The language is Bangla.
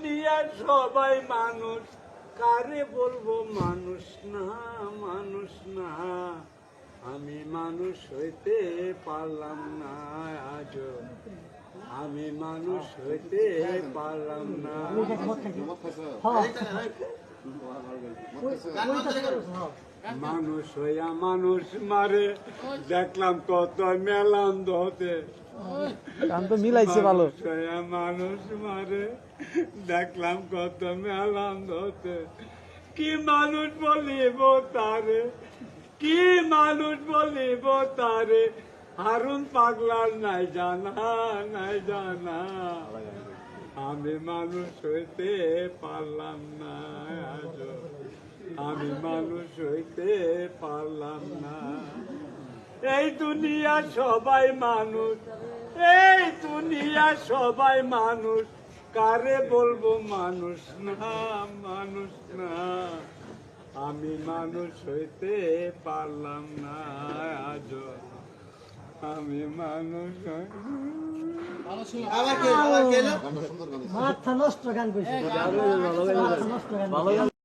দুনিয়ার সবাই মানুষ কারে বলব মানুষ না মানুষ না? আমি মানুষ হইতে পারলাম না আজ আমি মানুষ হইতে পারলাম না। মানুষ হইয়া মানুষ মারে দেখলাম কত মেলাম হতে। গান তো মিলাইছে ভালো। মানুষ মারে দেখলাম কত মেলাম হতে। কি মানুষ বলিব তারে কি মানুষ বলিব তারে? হারুন পাগলার নাই জানা নাই জানা। আমি মানুষ হইতে পারলাম না। আমি মানুষ হইতে পারলাম না। এই দুনিয়া সবাই মানুষ এই দুনিয়া সবাই মানুষ কারে বলব মানুষ না মানুষ না? আমি মানুষ হইতে পারলাম না আজ আমি মানুষ মাথা নষ্ট গান কইছে